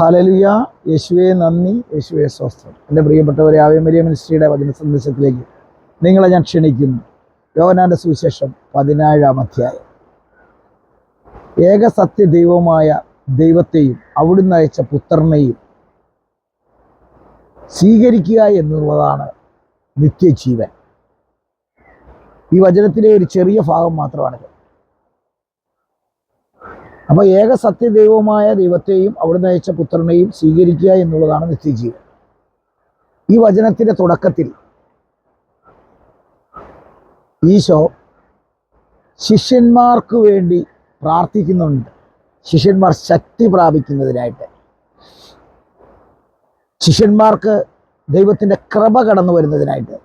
ഹലലുയ. യേശുവെ നന്ദി. യേശുവെ സ്വസ്ഥം എന്റെ പ്രിയപ്പെട്ടവരെ ആവേ മരിയ മിനിസ്ട്രിയുടെ വചന സന്ദേശത്തിലേക്ക് നിങ്ങളെ ഞാൻ ക്ഷണിക്കുന്നു. യോഗനാന്റെ സുവിശേഷം പതിനേഴാം അധ്യായം. ഏക സത്യ ദൈവമായ ദൈവത്തെയും അവിടുന്ന് അയച്ച പുത്രനെയും സ്വീകരിക്കുക എന്നുള്ളതാണ് നിത്യജീവൻ. ഈ വചനത്തിലെ ഒരു ചെറിയ ഭാഗം മാത്രമാണിത്. അപ്പൊ ഏക സത്യദൈവമായ ദൈവത്തെയും അവിടുന്ന് അയച്ച പുത്രനെയും സ്വീകരിക്കുക എന്നുള്ളതാണ് നിത്യജീവൻ. ഈ വചനത്തിന്റെ തുടക്കത്തിൽ ഈശോ ശിഷ്യന്മാർക്ക് വേണ്ടി പ്രാർത്ഥിക്കുന്നുണ്ട്. ശിഷ്യന്മാർ ശക്തി പ്രാപിക്കുന്നതിനായിട്ട്. ശിഷ്യന്മാർക്ക് ദൈവത്തിന്റെ കൃപ കടന്നു വരുന്നതിനായിട്ട്.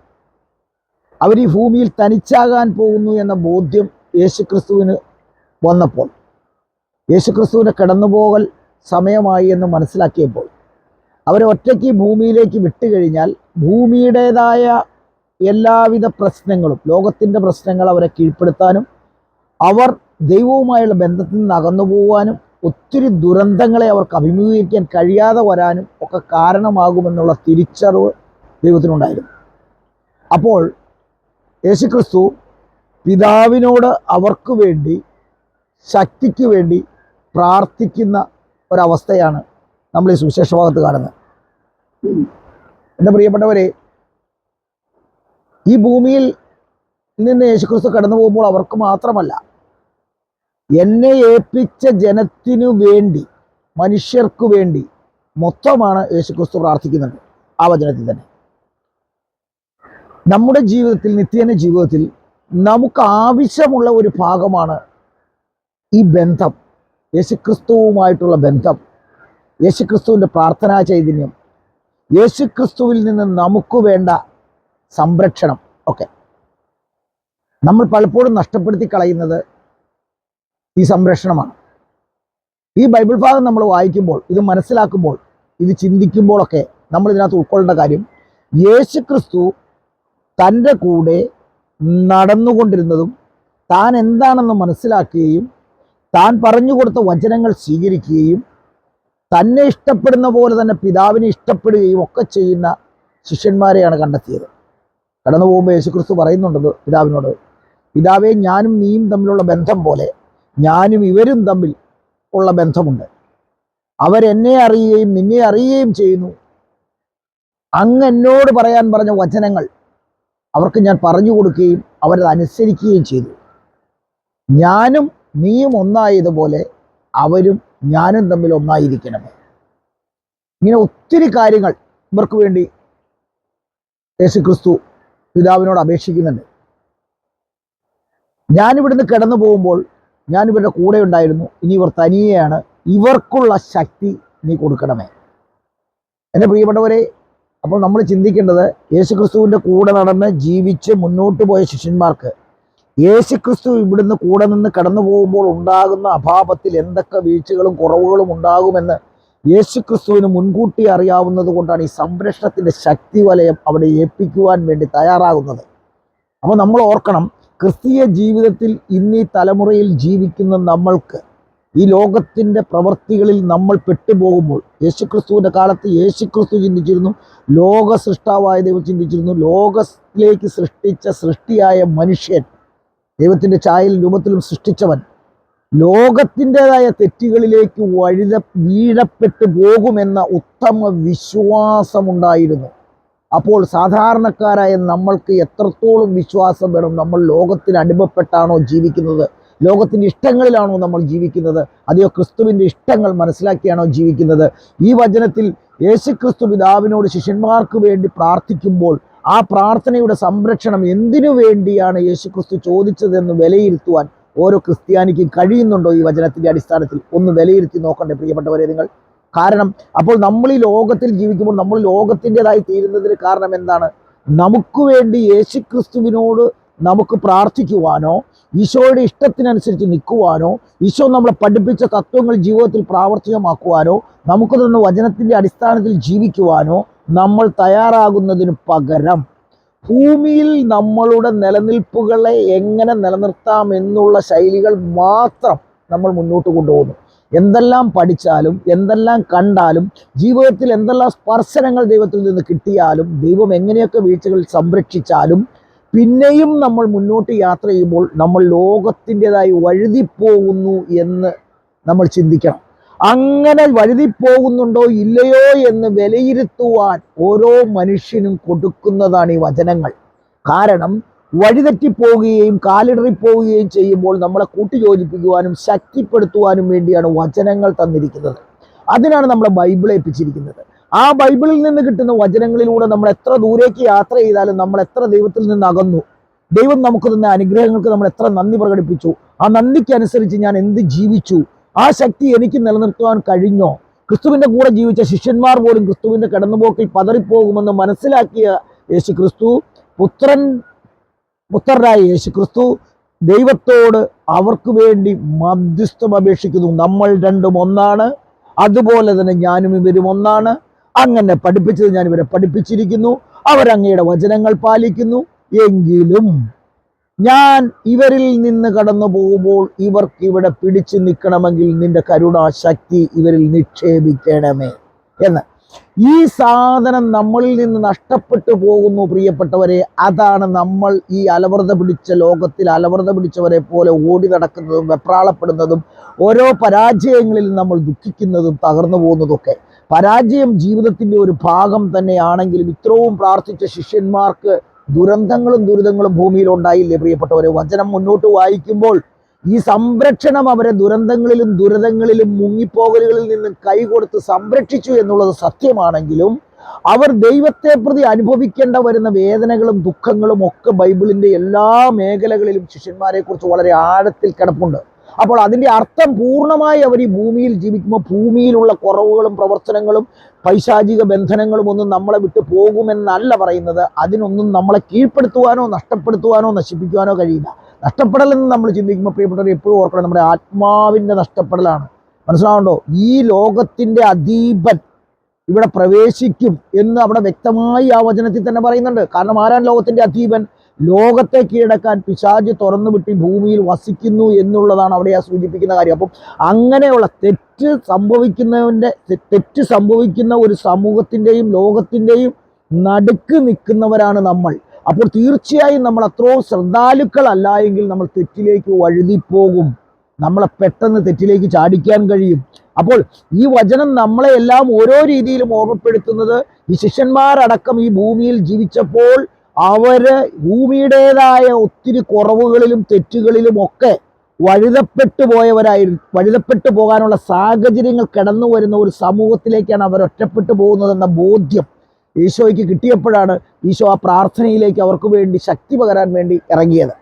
അവർ ഈ ഭൂമിയിൽ തനിച്ചാകാൻ പോകുന്നു എന്ന ബോധ്യം യേശുക്രിസ്തുവിന് വന്നപ്പോൾ യേശുക്രിസ്തുവിന്റെ കടന്നുപോകൽ സമയമായി എന്ന് മനസ്സിലാക്കിയപ്പോൾ അവരെ ഒറ്റയ്ക്ക് ഭൂമിയിലേക്ക് ഭൂമിയിലേക്ക് വിട്ടുകഴിഞ്ഞാൽ ഭൂമിയുടേതായ എല്ലാവിധ പ്രശ്നങ്ങളും ലോകത്തിന്റെ പ്രശ്നങ്ങൾ അവരെ കീഴ്പ്പെടുത്താനും അവർ ദൈവവുമായുള്ള ബന്ധത്തിൽ നിന്ന് അകന്നു പോകാനും ഒത്തിരി ദുരന്തങ്ങളെ അവർക്ക് അഭിമുഖീകരിക്കാൻ കഴിയാതെ വരാനും ഒക്കെ കാരണമാകുമെന്നുള്ള തിരിച്ചറിവ് ദൈവത്തിനുണ്ടായിരുന്നു. അപ്പോൾ യേശുക്രിസ്തു പിതാവിനോട് അവർക്ക് വേണ്ടി ശക്തിക്ക് വേണ്ടി പ്രാർത്ഥിക്കുന്ന ഒരവസ്ഥയാണ് നമ്മൾ ഈ സുവിശേഷ ഭാഗത്ത് കാണുന്നത്. എന്റെ പ്രിയപ്പെട്ടവരെ ഈ ഭൂമിയിൽ നിന്ന് യേശുക്രിസ്തു കടന്നു പോകുമ്പോൾ അവർക്ക് മാത്രമല്ല എന്നെ ഏൽപ്പിച്ച ജനത്തിനു വേണ്ടി മനുഷ്യർക്കു വേണ്ടി മൊത്തമാണ് യേശുക്രിസ്തു പ്രാർത്ഥിക്കുന്നത് ആ വചനത്തിൽ തന്നെ. നമ്മുടെ ജീവിതത്തിൽ നിത്യേന ജീവിതത്തിൽ നമുക്ക് ആവശ്യമുള്ള ഒരു ഭാഗമാണ് ഈ ബന്ധം. യേശുക്രിസ്തുവുമായിട്ടുള്ള ബന്ധം യേശുക്രിസ്തുവിന്റെ പ്രാർത്ഥനാ ചൈതന്യം യേശുക്രിസ്തുവിൽ നിന്ന് നമുക്ക് വേണ്ട സംരക്ഷണം ഒക്കെ. നമ്മൾ പലപ്പോഴും നഷ്ടപ്പെടുത്തി കളയുന്നത് ഈ സംരക്ഷണമാണ്. ഈ ബൈബിൾ ഭാഗം നമ്മൾ വായിക്കുമ്പോൾ ഇത് മനസ്സിലാക്കുമ്പോൾ ഇത് ചിന്തിക്കുമ്പോഴൊക്കെ നമ്മൾ ഇതിനകത്ത് ഉൾക്കൊള്ളേണ്ട കാര്യം യേശു ക്രിസ്തു തന്റെ കൂടെ നടന്നുകൊണ്ടിരുന്നതും താൻ എന്താണെന്ന് മനസ്സിലാക്കുകയും താൻ പറഞ്ഞു കൊടുത്ത വചനങ്ങൾ സ്വീകരിക്കുകയും തന്നെ ഇഷ്ടപ്പെടുന്ന പോലെ തന്നെ പിതാവിനെ ഇഷ്ടപ്പെടുകയും ഒക്കെ ചെയ്യുന്ന ശിഷ്യന്മാരെയാണ് കണ്ടെത്തിയത്. കടന്നു പോകുമ്പോൾ യേശുക്രിസ്തു പറയുന്നുണ്ടത് പിതാവിനോട് പിതാവെ ഞാനും നീയും തമ്മിലുള്ള ബന്ധം പോലെ ഞാനും ഇവരും തമ്മിൽ ഉള്ള ബന്ധമുണ്ട്. അവരെന്നെ അറിയുകയും നിന്നെ അറിയുകയും ചെയ്യുന്നു. അങ്ങ് എന്നോട് പറയാൻ പറഞ്ഞ വചനങ്ങൾ അവർക്ക് ഞാൻ പറഞ്ഞു കൊടുക്കുകയും അവരത് അനുസരിക്കുകയും ചെയ്തു. ഞാനും നീയും ഒന്നായതുപോലെ അവരും ഞാനും തമ്മിൽ ഒന്നായിരിക്കണമേ ഇങ്ങനെ ഒത്തിരി കാര്യങ്ങൾ ഇവർക്ക് വേണ്ടി യേശുക്രിസ്തു പിതാവിനോട് അപേക്ഷിക്കുന്നുണ്ട്. ഞാനിവിടുന്ന് കിടന്നു പോകുമ്പോൾ ഞാൻ ഇവരുടെ കൂടെ ഉണ്ടായിരുന്നു. ഇനി ഇവർ തനിയെയാണ്. ഇവർക്കുള്ള ശക്തി നീ കൊടുക്കണമേ. എന്റെ പ്രിയപ്പെട്ടവരെ അപ്പോൾ നമ്മൾ ചിന്തിക്കേണ്ടത് യേശുക്രിസ്തുവിന്റെ കൂടെ നടന്ന് ജീവിച്ച് മുന്നോട്ട് പോയ ശിഷ്യന്മാർക്ക് യേശുക്രിസ്തു ഇവിടുന്ന് കൂടെ നിന്ന് കടന്നു പോകുമ്പോൾ ഉണ്ടാകുന്ന അഭാവത്തിൽ എന്തൊക്കെ വീഴ്ചകളും കുറവുകളും ഉണ്ടാകുമെന്ന് യേശുക്രിസ്തുവിന് മുൻകൂട്ടി അറിയാവുന്നത് കൊണ്ടാണ് ഈ സംരക്ഷണത്തിന്റെ ശക്തി വലയം അവിടെ ഏൽപ്പിക്കുവാൻ വേണ്ടി തയ്യാറാകുന്നത്. അപ്പോൾ നമ്മൾ ഓർക്കണം ക്രിസ്തീയ ജീവിതത്തിൽ ഇന്ന് തലമുറയിൽ ജീവിക്കുന്ന നമ്മൾക്ക് ഈ ലോകത്തിന്റെ പ്രവൃത്തികളിൽ നമ്മൾ പെട്ടുപോകുമ്പോൾ യേശുക്രിസ്തുവിന്റെ കാലത്ത് യേശുക്രിസ്തു ചിന്തിച്ചിരുന്നു ലോക സൃഷ്ടാവായ ദൈവം ചിന്തിച്ചിരുന്നു ലോകത്തിലേക്ക് സൃഷ്ടിച്ച സൃഷ്ടിയായ മനുഷ്യൻ ദൈവത്തിന്റെ ചായൽ രൂപത്തിലും സൃഷ്ടിച്ചവൻ ലോകത്തിന്റെതായ തെറ്റുകളിലേക്ക് വഴുത വീഴപ്പെട്ടു പോകുമെന്ന ഉത്തമ വിശ്വാസമുണ്ടായിരുന്നു. അപ്പോൾ സാധാരണക്കാരായ നമ്മൾക്ക് എത്രത്തോളം വിശ്വാസം വേണം? നമ്മൾ ലോകത്തിന് അടിമപ്പെട്ടാണോ ജീവിക്കുന്നത്? ലോകത്തിന്റെ ഇഷ്ടങ്ങളിലാണോ നമ്മൾ ജീവിക്കുന്നത്? അതെയോ ക്രിസ്തുവിന്റെ ഇഷ്ടങ്ങൾ മനസ്സിലാക്കിയാണോ ജീവിക്കുന്നത്? ഈ വചനത്തിൽ യേശുക്രിസ്തു പിതാവിനോട് ശിഷ്യന്മാർക്ക് വേണ്ടി പ്രാർത്ഥിക്കുമ്പോൾ ആ പ്രാർത്ഥനയുടെ സംരക്ഷണം എന്തിനു വേണ്ടിയാണ് യേശുക്രിസ്തു ചോദിച്ചതെന്ന് വിലയിരുത്തുവാൻ ഓരോ ക്രിസ്ത്യാനിക്കും കഴിയുന്നുണ്ടോ ഈ വചനത്തിന്റെ അടിസ്ഥാനത്തിൽ? ഒന്ന് വിലയിരുത്തി നോക്കണ്ടേ പ്രിയപ്പെട്ടവരെ നിങ്ങൾ? കാരണം അപ്പോൾ നമ്മൾ ഈ ലോകത്തിൽ ജീവിക്കുമ്പോൾ നമ്മൾ ലോകത്തിന്റെതായി തീരുന്നതിന് കാരണം എന്താണ്? നമുക്ക് വേണ്ടി യേശുക്രിസ്തുവിനോട് നമുക്ക് പ്രാർത്ഥിക്കുവാനോ ഈശോയുടെ ഇഷ്ടത്തിനനുസരിച്ച് നിൽക്കുവാനോ ഈശോ നമ്മളെ പഠിപ്പിച്ച തത്വങ്ങൾ ജീവിതത്തിൽ പ്രാവർത്തികമാക്കുവാനോ നമുക്ക് തന്ന വചനത്തിന്റെ അടിസ്ഥാനത്തിൽ ജീവിക്കുവാനോ നമ്മൾ തയ്യാറാകുന്നതിന് പകരം ഭൂമിയിൽ നമ്മളുടെ നിലനിൽപ്പുകളെ എങ്ങനെ നിലനിർത്താം എന്നുള്ള ശൈലികൾ മാത്രം നമ്മൾ മുന്നോട്ട് കൊണ്ടുപോകുന്നു. എന്തെല്ലാം പഠിച്ചാലും എന്തെല്ലാം കണ്ടാലും ജീവിതത്തിൽ എന്തെല്ലാം സ്പർശനങ്ങൾ ദൈവത്തിൽ നിന്ന് കിട്ടിയാലും ദൈവം എങ്ങനെയൊക്കെ വീഴ്ചകൾ സംരക്ഷിച്ചാലും പിന്നെയും നമ്മൾ മുന്നോട്ട് യാത്ര ചെയ്യുമ്പോൾ നമ്മൾ ലോകത്തിന്റെതായി വഴുതിപ്പോകുന്നു എന്ന് നമ്മൾ ചിന്തിക്കണം. അങ്ങനെ വഴുതിപ്പോകുന്നുണ്ടോ ഇല്ലയോ എന്ന് വിലയിരുത്തുവാൻ ഓരോ മനുഷ്യനും കൊടുക്കുന്നതാണ് ഈ വചനങ്ങൾ. കാരണം വഴിതെറ്റിപ്പോവുകയും കാലിടറിപ്പോവുകയും ചെയ്യുമ്പോൾ നമ്മളെ കൂട്ടിയോജിപ്പിക്കുവാനും ശക്തിപ്പെടുത്തുവാനും വേണ്ടിയാണ് വചനങ്ങൾ തന്നിരിക്കുന്നത്. അതിനാണ് നമ്മളെ ബൈബിൾ ഏൽപ്പിച്ചിരിക്കുന്നത്. ആ ബൈബിളിൽ നിന്ന് കിട്ടുന്ന വചനങ്ങളിലൂടെ നമ്മൾ എത്ര ദൂരേക്ക് യാത്ര ചെയ്താലും നമ്മൾ എത്ര ദൈവത്തിൽ നിന്ന് അകന്നു. ദൈവം നമുക്ക് തന്ന അനുഗ്രഹങ്ങൾക്ക് നമ്മൾ എത്ര നന്ദി പ്രകടിപ്പിച്ചു. ആ നന്ദിക്കനുസരിച്ച് ഞാൻ എന്ത് ജീവിച്ചു? ആ ശക്തി എനിക്ക് നിലനിർത്തുവാൻ കഴിഞ്ഞോ? ക്രിസ്തുവിന്റെ കൂടെ ജീവിച്ച ശിഷ്യന്മാർ പോലും ക്രിസ്തുവിന്റെ കടന്നുപോക്കിൽ പതറിപ്പോകുമെന്ന് മനസ്സിലാക്കിയ യേശു ക്രിസ്തു പുത്രൻ പുത്രരായ യേശു ക്രിസ്തു ദൈവത്തോട് അവർക്ക് വേണ്ടി മധ്യസ്ഥം അപേക്ഷിക്കുന്നു. നമ്മൾ രണ്ടും ഒന്നാണ്. അതുപോലെ തന്നെ ഞാനും ഇവരും ഒന്നാണ്. അങ്ങനെ പഠിപ്പിച്ചത് ഞാൻ ഇവരെ പഠിപ്പിച്ചിരിക്കുന്നു. അവരങ്ങയുടെ വചനങ്ങൾ പാലിക്കുന്നു. എങ്കിലും ഞാൻ ഇവരിൽ നിന്ന് കടന്നു പോകുമ്പോൾ ഇവർക്ക് ഇവിടെ പിടിച്ചു നിൽക്കണമെങ്കിൽ നിന്റെ കരുണാശക്തി ഇവരിൽ നിക്ഷേപിക്കണമേ എന്ന്. ഈ സാധനം നമ്മളിൽ നിന്ന് നഷ്ടപ്പെട്ടു പോകുന്നു പ്രിയപ്പെട്ടവരെ. അതാണ് നമ്മൾ ഈ അലവൃത പിടിച്ച ലോകത്തിൽ അലവൃത പിടിച്ചവരെ പോലെ ഓടി നടക്കുന്നതും വെപ്രാളപ്പെടുന്നതും ഓരോ പരാജയങ്ങളിൽ നമ്മൾ ദുഃഖിക്കുന്നതും തകർന്നു പോകുന്നതൊക്കെ. പരാജയം ജീവിതത്തിന്റെ ഒരു ഭാഗം തന്നെയാണെങ്കിലും ഇത്രയും പ്രാർത്ഥിച്ച ശിഷ്യന്മാർക്ക് ദുരന്തങ്ങളും ദുരിതങ്ങളും ഭൂമിയിൽ ഉണ്ടായില്ലേ പ്രിയപ്പെട്ടവരെ? വചനം മുന്നോട്ട് വായിക്കുമ്പോൾ ഈ സംരക്ഷണം അവരെ ദുരന്തങ്ങളിലും ദുരിതങ്ങളിലും മുങ്ങിപ്പോകലുകളിൽ നിന്നും കൈകൊടുത്ത് സംരക്ഷിച്ചു എന്നുള്ളത് സത്യമാണെങ്കിലും അവർ ദൈവത്തെ പ്രതി അനുഭവിക്കേണ്ട വരുന്ന വേദനകളും ദുഃഖങ്ങളും ഒക്കെ ബൈബിളിന്റെ എല്ലാ മേഖലകളിലും ശിഷ്യന്മാരെ കുറിച്ച് വളരെ ആഴത്തിൽ കിടപ്പുണ്ട്. അപ്പോൾ അതിന്റെ അർത്ഥം പൂർണമായി അവർ ഈ ഭൂമിയിൽ ജീവിക്കുമ്പോൾ ഭൂമിയിലുള്ള കുറവുകളും പ്രവർത്തനങ്ങളും പൈശാചിക ബന്ധനങ്ങളും ഒന്നും നമ്മളെ വിട്ടു പോകുമെന്നല്ല പറയുന്നത്. അതിനൊന്നും നമ്മളെ കീഴ്പ്പെടുത്തുവാനോ നഷ്ടപ്പെടുത്തുവാനോ നശിപ്പിക്കുവാനോ കഴിയില്ല. നഷ്ടപ്പെടലെന്ന് നമ്മൾ ചിന്തിക്കുമ്പോൾ പ്രിയപ്പെട്ടവർ എപ്പോഴും ഓർക്കണം നമ്മുടെ ആത്മാവിന്റെ നഷ്ടപ്പെടലാണ്. മനസ്സിലാവുണ്ടോ ഈ ലോകത്തിന്റെ അധീപൻ ഇവിടെ പ്രവേശിക്കും എന്ന് അവിടെ വ്യക്തമായി ആ വചനത്തിൽ തന്നെ പറയുന്നുണ്ട്. കാരണം ആരാൻ ലോകത്തിന്റെ അധീപൻ? ലോകത്തെ കീഴടക്കാൻ പിശാജ് തുറന്നു വിട്ടി ഭൂമിയിൽ വസിക്കുന്നു എന്നുള്ളതാണ് അവിടെ ആ സൂചിപ്പിക്കുന്ന കാര്യം. അപ്പം അങ്ങനെയുള്ള തെറ്റ് സംഭവിക്കുന്നവന്റെ തെറ്റ് സംഭവിക്കുന്ന ഒരു സമൂഹത്തിന്റെയും ലോകത്തിന്റെയും നടുക്ക് നിൽക്കുന്നവരാണ് നമ്മൾ. അപ്പോൾ തീർച്ചയായും നമ്മൾ അത്രയും ശ്രദ്ധാലുക്കളല്ല എങ്കിൽ നമ്മൾ തെറ്റിലേക്ക് വഴുതിപ്പോകും. നമ്മളെ പെട്ടെന്ന് തെറ്റിലേക്ക് ചാടിക്കാൻ കഴിയും. അപ്പോൾ ഈ വചനം നമ്മളെ എല്ലാം ഓരോ രീതിയിലും ഓർമ്മപ്പെടുത്തുന്നത് ഈ ശിഷ്യന്മാരടക്കം ഈ ഭൂമിയിൽ ജീവിച്ചപ്പോൾ അവർ ഭൂമിയുടേതായ ഒത്തിരി കുറവുകളിലും തെറ്റുകളിലും ഒക്കെ വഴുതപ്പെട്ടു പോയവരായിരുന്നു വഴുതപ്പെട്ടു പോകാനുള്ള സാഹചര്യങ്ങൾ കടന്നു വരുന്ന ഒരു സമൂഹത്തിലേക്കാണ് അവർ ഒറ്റപ്പെട്ടു പോകുന്നതെന്ന ബോധ്യം ഈശോയ്ക്ക് കിട്ടിയപ്പോഴാണ് ഈശോ ആ പ്രാർത്ഥനയിലേക്ക് അവർക്ക് വേണ്ടി ശക്തി പകരാൻ വേണ്ടി ഇറങ്ങിയത്.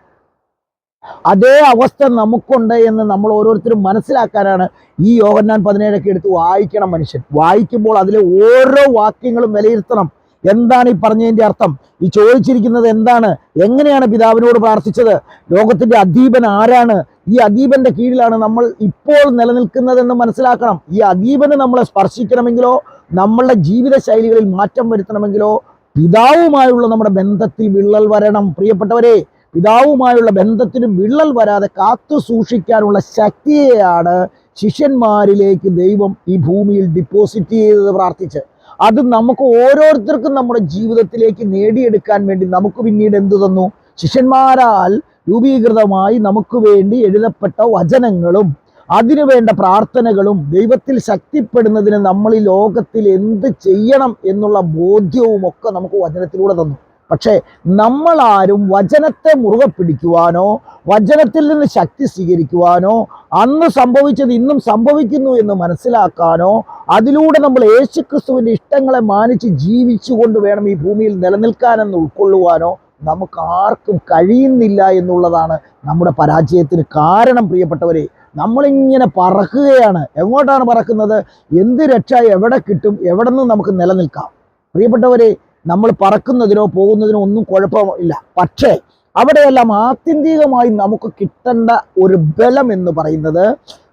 അതേ അവസ്ഥ നമുക്കുണ്ട് എന്ന് നമ്മൾ ഓരോരുത്തരും മനസ്സിലാക്കാനാണ് ഈ യോഹന്നാൻ പതിനേഴൊക്കെ എടുത്ത് വായിക്കണം മനുഷ്യൻ. വായിക്കുമ്പോൾ അതിലെ ഓരോ വാക്യങ്ങളും വിലയിരുത്തണം. എന്താണ് ഈ പറഞ്ഞതിന്റെ അർത്ഥം? ഈ ചോദിച്ചിരിക്കുന്നത് എന്താണ്? എങ്ങനെയാണ് പിതാവിനോട് പ്രാർത്ഥിച്ചത്? ലോകത്തിന്റെ അധീപൻ ആരാണ്? ഈ അധീപന്റെ കീഴിലാണ് നമ്മൾ ഇപ്പോൾ നിലനിൽക്കുന്നതെന്ന് മനസ്സിലാക്കണം. ഈ അധീപന് നമ്മളെ സ്പർശിക്കണമെങ്കിലോ നമ്മളുടെ ജീവിത ശൈലികളിൽ മാറ്റം വരുത്തണമെങ്കിലോ പിതാവുമായുള്ള നമ്മുടെ ബന്ധത്തിൽ വിള്ളൽ വരണം. പ്രിയപ്പെട്ടവരെ പിതാവുമായുള്ള ബന്ധത്തിന് വിള്ളൽ വരാതെ കാത്തു സൂക്ഷിക്കാനുള്ള ശക്തിയെയാണ് ശിഷ്യന്മാരിലേക്ക് ദൈവം ഈ ഭൂമിയിൽ ഡിപ്പോസിറ്റ് ചെയ്തത് പ്രാർത്ഥിച്ച്. അത് നമുക്ക് ഓരോരുത്തർക്കും നമ്മുടെ ജീവിതത്തിലേക്ക് നേടിയെടുക്കാൻ വേണ്ടി നമുക്ക് പിന്നീട് എന്തു തന്നു? ശിഷ്യന്മാരാൽ രൂപീകൃതമായി നമുക്ക് വേണ്ടി എഴുതപ്പെട്ട വചനങ്ങളും അതിനു വേണ്ട പ്രാർത്ഥനകളും ദൈവത്തിൽ ശക്തിപ്പെടുന്നതിന് നമ്മൾ ഈ ലോകത്തിൽ എന്ത് ചെയ്യണം എന്നുള്ള ബോധ്യവും ഒക്കെ നമുക്ക് വചനത്തിലൂടെ തന്നു. പക്ഷേ നമ്മളാരും വചനത്തെ മുറുകെ പിടിക്കുവാനോ വചനത്തിൽ നിന്ന് ശക്തി സ്വീകരിക്കുവാനോ അന്ന് സംഭവിച്ചത് ഇന്നും സംഭവിക്കുന്നു എന്ന് മനസ്സിലാക്കാനോ അതിലൂടെ നമ്മൾ യേശുക്രിസ്തുവിന്റെ ഇഷ്ടങ്ങളെ മാനിച്ച് ജീവിച്ചുകൊണ്ട് വേണം ഈ ഭൂമിയിൽ നിലനിൽക്കാനെന്ന് ഉൾക്കൊള്ളുവാനോ നമുക്ക് ആർക്കും കഴിയുന്നില്ല എന്നുള്ളതാണ് നമ്മുടെ പരാജയത്തിന് കാരണം പ്രിയപ്പെട്ടവരെ. നമ്മളിങ്ങനെ പറക്കുകയാണ്. എങ്ങോട്ടാണ് പറക്കുന്നത്? എന്ത് രക്ഷ എവിടെ കിട്ടും? എവിടെ നിന്ന് നമുക്ക് നിലനിൽക്കാം. പ്രിയപ്പെട്ടവരെ നമ്മൾ പറക്കുന്നതിനോ പോകുന്നതിനോ ഒന്നും കുഴപ്പമില്ല പക്ഷേ അവിടെയെല്ലാം ആത്യന്തികമായി നമുക്ക് കിട്ടേണ്ട ഒരു ബലം എന്ന് പറയുന്നത്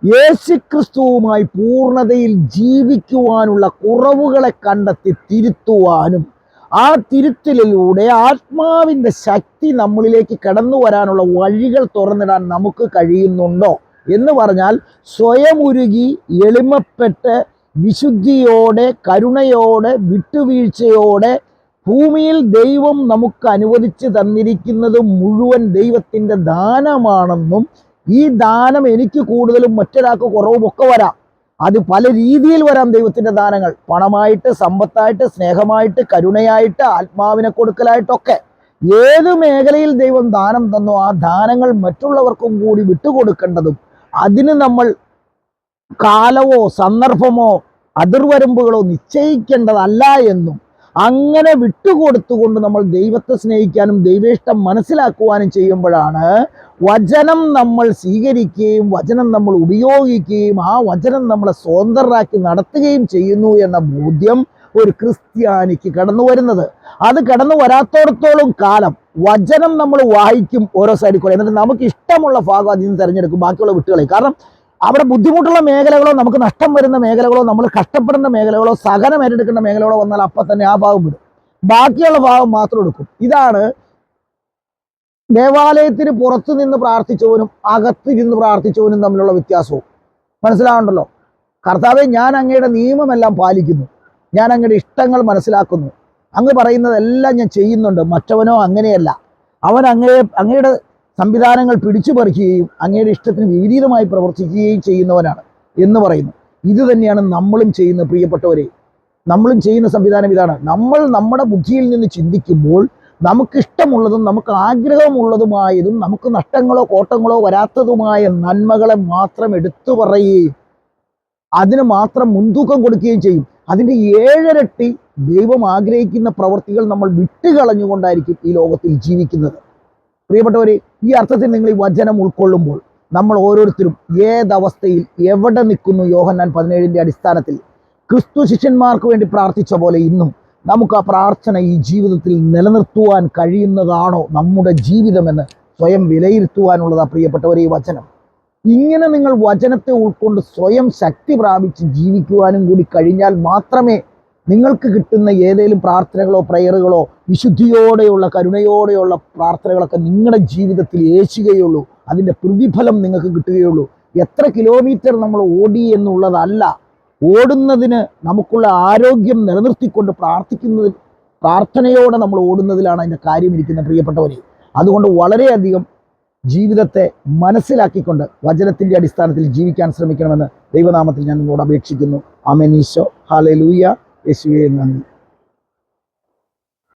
യേശുക്രിസ്തുവുമായി പൂർണതയിൽ ജീവിക്കുവാനുള്ള കുറവുകളെ കണ്ടെത്തി തിരുത്തുവാനും ആ തിരുത്തലിലൂടെ ആത്മാവിന്റെ ശക്തി നമ്മളിലേക്ക് കടന്നു വരാനുള്ള വഴികൾ തുറന്നിടാൻ നമുക്ക് കഴിയുന്നുണ്ടോ എന്ന് പറഞ്ഞാൽ സ്വയം ഉരുകി എളിമപ്പെട്ട് വിശുദ്ധിയോടെ കരുണയോടെ വിട്ടുവീഴ്ചയോടെ ഭൂമിയിൽ ദൈവം നമുക്ക് അനുവദിച്ച് തന്നിരിക്കുന്നത് മുഴുവൻ ദൈവത്തിന്റെ ദാനമാണെന്നും ഈ ദാനം എനിക്ക് കൂടുതലും മറ്റൊരാൾക്ക് കുറവും ഒക്കെ വരാം. അത് പല രീതിയിൽ വരാം ദൈവത്തിന്റെ ദാനങ്ങൾ. പണമായിട്ട് സമ്പത്തായിട്ട് സ്നേഹമായിട്ട് കരുണയായിട്ട് ആത്മാവിനെ കൊടുക്കലായിട്ടൊക്കെ. ഏത് മേഖലയിൽ ദൈവം ദാനം തന്നോ ആ ദാനങ്ങൾ മറ്റുള്ളവർക്കും കൂടി വിട്ടുകൊടുക്കേണ്ടതും അതിന് നമ്മൾ കാലമോ സന്ദർഭമോ അതിർവരമ്പുകളോ നിശ്ചയിക്കേണ്ടതല്ല എന്നും അങ്ങനെ വിട്ടുകൊടുത്തുകൊണ്ട് നമ്മൾ ദൈവത്തെ സ്നേഹിക്കാനും ദൈവേഷ്ടം മനസ്സിലാക്കുവാനും ചെയ്യുമ്പോഴാണ് വചനം നമ്മൾ സ്വീകരിക്കുകയും വചനം നമ്മൾ ഉപയോഗിക്കുകയും ആ വചനം നമ്മളെ സ്വതന്ത്രരാക്കി നടത്തുകയും ചെയ്യുന്നു എന്ന ബോധ്യം ഒരു ക്രിസ്ത്യാനിക്ക് കടന്നു വരുന്നത്. അത് കടന്നു വരാത്തോടത്തോളം കാലം വചനം നമ്മൾ വായിക്കും ഓരോ സൈഡിൽ കൂടെ. എന്നിട്ട് നമുക്ക് ഇഷ്ടമുള്ള ഭാഗം അതിൽ നിന്ന് തിരഞ്ഞെടുക്കും. ബാക്കിയുള്ള വിട്ടുകളെ. കാരണം അവിടെ ബുദ്ധിമുട്ടുള്ള മേഖലകളോ നമുക്ക് നഷ്ടം വരുന്ന മേഖലകളോ നമ്മൾ കഷ്ടപ്പെടുന്ന മേഖലകളോ സഹനം ഏറ്റെടുക്കേണ്ട മേഖലകളോ വന്നാൽ അപ്പം തന്നെ ആ ഭാഗം വിടും. ബാക്കിയുള്ള ഭാഗം മാത്രം എടുക്കും. ഇതാണ് ദേവാലയത്തിന് പുറത്തു നിന്ന് പ്രാർത്ഥിച്ചവനും അകത്ത് നിന്ന് പ്രാർത്ഥിച്ചവനും തമ്മിലുള്ള വ്യത്യാസവും. മനസ്സിലാവുണ്ടല്ലോ? കർത്താവെ ഞാൻ അങ്ങയുടെ നിയമമെല്ലാം പാലിക്കുന്നു. ഞാൻ അങ്ങയുടെ ഇഷ്ടങ്ങൾ മനസ്സിലാക്കുന്നു. അങ്ങ് പറയുന്നതെല്ലാം ഞാൻ ചെയ്യുന്നുണ്ട്. മറ്റവനോ അങ്ങനെയല്ല. അവൻ അങ്ങയെ അങ്ങയുടെ സംവിധാനങ്ങൾ പിടിച്ചു പറിക്കുകയും അങ്ങയുടെ ഇഷ്ടത്തിന് വിപരീതമായി പ്രവർത്തിക്കുകയും ചെയ്യുന്നവനാണ് എന്ന് പറയുന്നു. ഇത് തന്നെയാണ് നമ്മളും ചെയ്യുന്ന പ്രിയപ്പെട്ടവരെ. നമ്മളും ചെയ്യുന്ന സംവിധാനം ഇതാണ്. നമ്മൾ നമ്മുടെ ബുദ്ധിയിൽ നിന്ന് ചിന്തിക്കുമ്പോൾ നമുക്കിഷ്ടമുള്ളതും നമുക്ക് ആഗ്രഹമുള്ളതുമായതും നമുക്ക് നഷ്ടങ്ങളോ കോട്ടങ്ങളോ വരാത്തതുമായ നന്മകളെ മാത്രം എടുത്തു പറയുകയും അതിന് മാത്രം മുൻതൂക്കം കൊടുക്കുകയും ചെയ്യും. അതിന്റെ ഏഴരട്ടി ദൈവം ആഗ്രഹിക്കുന്ന പ്രവർത്തികൾ നമ്മൾ വിട്ടുകളഞ്ഞുകൊണ്ടായിരിക്കും ഈ ലോകത്തിൽ ജീവിക്കുന്നത്. പ്രിയപ്പെട്ടവരെ ഈ അർത്ഥത്തിൽ നിങ്ങൾ ഈ വചനം ഉൾക്കൊള്ളുമ്പോൾ നമ്മൾ ഓരോരുത്തരും ഏതവസ്ഥയിൽ എവിടെ നിൽക്കുന്നു യോഹന്നാൻ പതിനേഴിന്റെ അടിസ്ഥാനത്തിൽ? ക്രിസ്തു ശിഷ്യന്മാർക്ക് വേണ്ടി പ്രാർത്ഥിച്ച പോലെ ഇന്നും നമുക്ക് ആ പ്രാർത്ഥന ഈ ജീവിതത്തിൽ നിലനിർത്തുവാൻ കഴിയുന്നതാണോ നമ്മുടെ ജീവിതമെന്ന് സ്വയം വിലയിരുത്തുവാനുള്ളതാ പ്രിയപ്പെട്ടവരെ ഈ വചനം. ഇങ്ങനെ നിങ്ങൾ വചനത്തെ ഉൾക്കൊണ്ട് സ്വയം ശക്തി പ്രാപിച്ച് ജീവിക്കുവാനും കൂടി കഴിഞ്ഞാൽ മാത്രമേ നിങ്ങൾക്ക് കിട്ടുന്ന ഏതെങ്കിലും പ്രാർത്ഥനകളോ പ്രയറുകളോ വിശുദ്ധിയോടെയുള്ള കരുണയോടെയുള്ള പ്രാർത്ഥനകളൊക്കെ നിങ്ങളുടെ ജീവിതത്തിൽ ഏശുകയുള്ളൂ. അതിന്റെ പ്രതിഫലം നിങ്ങൾക്ക് കിട്ടുകയുള്ളൂ. എത്ര കിലോമീറ്റർ നമ്മൾ ഓടി എന്നുള്ളതല്ല ഓടുന്നതിന് നമുക്കുള്ള ആരോഗ്യം നിലനിർത്തിക്കൊണ്ട് പ്രാർത്ഥിക്കുന്നതിൽ പ്രാർത്ഥനയോടെ നമ്മൾ ഓടുന്നതിലാണ് അതിന്റെ കാര്യം ഇരിക്കുന്ന പ്രിയപ്പെട്ടവരെ. അതുകൊണ്ട് വളരെയധികം ജീവിതത്തെ മനസ്സിലാക്കിക്കൊണ്ട് വചനത്തിന്റെ അടിസ്ഥാനത്തിൽ ജീവിക്കാൻ ശ്രമിക്കണമെന്ന് ദൈവനാമത്തിൽ ഞാൻ നിങ്ങളോട് അപേക്ഷിക്കുന്നു. അമനീശോ ഹാലലൂയ യേശുവേ നന്ദി